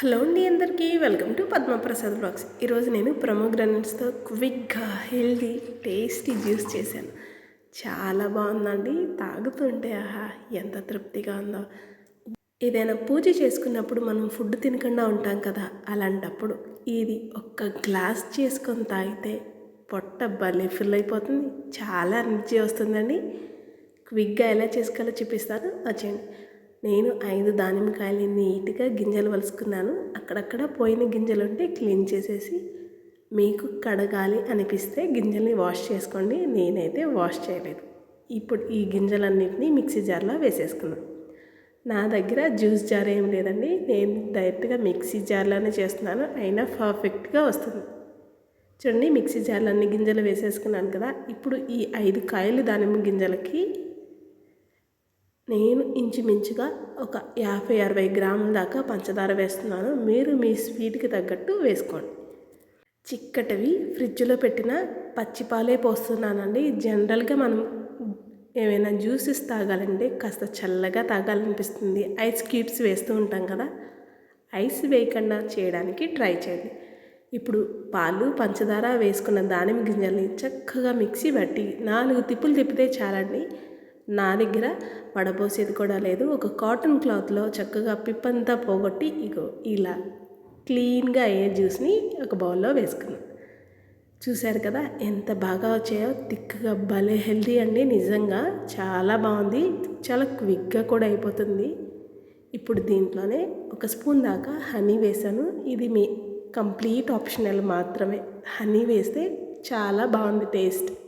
Hello అండి అందరికీ welcome to Padma Prasad blogs. ఈరోజు నేను ప్రమోగ్రనట్స్తో క్విక్గా హెల్దీ టేస్టీ జ్యూస్ చేశాను. చాలా బాగుందండి తాగుతుంటే ఆహా ఎంత తృప్తిగా ఉందో. ఏదైనా పూజ చేసుకున్నప్పుడు మనం ఫుడ్ తినకుండా ఉంటాం కదా అలాంటప్పుడు ఇది ఒక్క గ్లాస్ చేసుకొని తాగితే పొట్ట భలే ఫిల్ అయిపోతుంది చాలా ఎనర్జీ వస్తుందండి. క్విక్గా ఎలా చేసుకోవాలో చూపిస్తాను వచ్చేయండి. నేను ఐదు దానిమ్మకాయలు నీట్గా గింజలు వలుసుకున్నాను. అక్కడక్కడ పోయిన గింజలు ఉంటే క్లీన్ చేసేసి మీకు కడగాలి అనిపిస్తే గింజల్ని వాష్ చేసుకోండి. నేనైతే వాష్ చేయలేదు. ఇప్పుడు ఈ గింజలన్నింటినీ మిక్సీ జార్లో వేసేసుకున్నాను. నా దగ్గర జ్యూస్ జార్ ఏం లేదండి. నేను డైరెక్ట్గా మిక్సీ జార్లోనే చేస్తున్నాను. అయినా పర్ఫెక్ట్గా వస్తుంది. చూడండి మిక్సీ జార్లో అన్ని గింజలు వేసేసుకున్నాను కదా. ఇప్పుడు ఈ ఐదు కాయలు దానిమ్మ గింజలకి నేను ఇంచుమించుగా ఒక యాభై అరవై గ్రాముల దాకా పంచదార వేస్తున్నాను. మీరు మీ స్వీట్కి తగ్గట్టు వేసుకోండి. చిక్కటివి ఫ్రిడ్జ్లో పెట్టిన పచ్చిపాలే పోస్తున్నానండి. జనరల్గా మనం ఏమైనా జ్యూసెస్ తాగాలంటే కాస్త చల్లగా తాగాలనిపిస్తుంది. ఐస్ క్యూబ్స్ వేస్తూ ఉంటాం కదా. ఐస్ వేయకుండా చేయడానికి ట్రై చేయండి. ఇప్పుడు పాలు పంచదార వేసుకున్న దానిమ్మ గింజల్ని చక్కగా మిక్సీ పట్టి నాలుగు తిప్పులు తిప్పితే చాలండి. నా దగ్గర పడబోసేది కూడా లేదు. ఒక కాటన్ క్లాత్లో చక్కగా పిప్పంతా పోగొట్టి ఇగో ఇలా క్లీన్గా అయ్యే జ్యూస్ని ఒక బౌల్లో వేసుకున్నాను చూశారు కదా ఎంత బాగా వచ్చాయో. తిక్కగా భలే హెల్దీ అండి. నిజంగా చాలా బాగుంది. చాలా క్విక్గా కూడా అయిపోతుంది. ఇప్పుడు దీంట్లోనే ఒక స్పూన్ దాకా హనీ వేసాను ఇది మీ కంప్లీట్ ఆప్షనల్ మాత్రమే. హనీ వేస్తే చాలా బాగుంది టేస్ట్.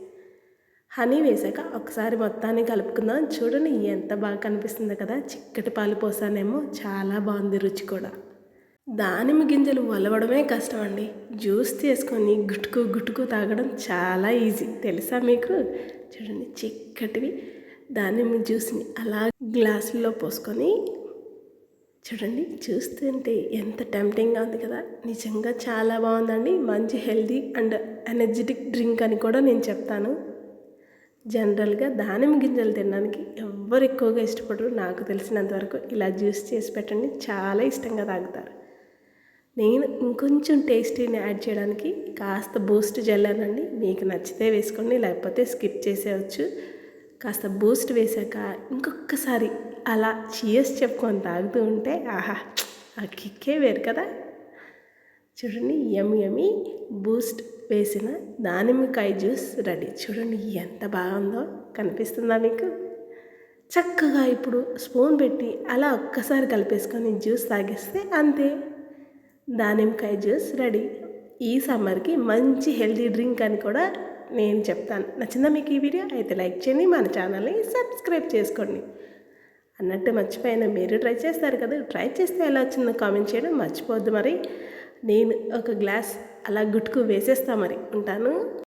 హనీ వేసాక ఒకసారి మొత్తాన్ని కలుపుకుందాం. చూడండి ఎంత బాగా కనిపిస్తుంది కదా. చిక్కటి పాలు పోసానేమో. చాలా బాగుంది రుచి కూడా. దానిమ్మ గింజలు వలవడమే కష్టం అండి జ్యూస్ తీసుకొని గుట్టుకు గుట్టుకు తాగడం చాలా ఈజీ. తెలుసా మీకు? చూడండి చిక్కటివి. దానిమ్మ జ్యూస్ని అలా గ్లాసుల్లో పోసుకొని చూడండి చూస్తుంటే ఎంత టెంప్టింగ్గా ఉంది కదా. నిజంగా చాలా బాగుందండి. మంచి హెల్దీ అండ్ ఎనర్జెటిక్ డ్రింక్ అని కూడా నేను చెప్తాను. జనరల్గా దానిమ్మ గింజలు తినడానికి ఎవ్వరు ఎక్కువగా ఇష్టపడరు. నాకు తెలిసినంతవరకు ఇలా జ్యూస్ చేసి పెట్టండి. చాలా ఇష్టంగా తాగుతారు. నేను ఇంకొంచెం టేస్టీని యాడ్ చేయడానికి కాస్త బూస్ట్ జల్లానండి మీకు నచ్చితే వేసుకోండి లేకపోతే స్కిప్ చేసేయచ్చు. కాస్త బూస్ట్ వేసాక ఇంకొకసారి అలా చీయస్ చెప్పుకొని తాగుతూ ఉంటే ఆహా ఆ కిక్కే వేరు కదా. చూడండి ఎమ్ ఎమి బూస్ట్ వేసిన దానిమ్మకాయ జ్యూస్ రెడీ. చూడండి ఎంత బాగుందో కనిపిస్తుందా మీకు? చక్కగా ఇప్పుడు స్పూన్ పెట్టి అలా ఒక్కసారి కలిపేసుకొని జ్యూస్ తాగేస్తే అంతే. దానిమ్మకాయ జ్యూస్ రెడీ. ఈ సమ్మర్కి మంచి హెల్తీ డ్రింక్ అని కూడా నేను చెప్తాను. నచ్చిందా మీకు ఈ వీడియో? అయితే లైక్ చేయండి మన ఛానల్ని సబ్స్క్రైబ్ చేసుకోండి. అన్నట్టు మర్చిపోయిన మీరు ట్రై చేస్తారు కదా ట్రై చేస్తే ఎలా వచ్చిందో కామెంట్ చేయడం మర్చిపోద్దు మరి. నేను ఒక గ్లాస్ అలా గుట్టుకు వేసేస్తా మరి ఉంటాను.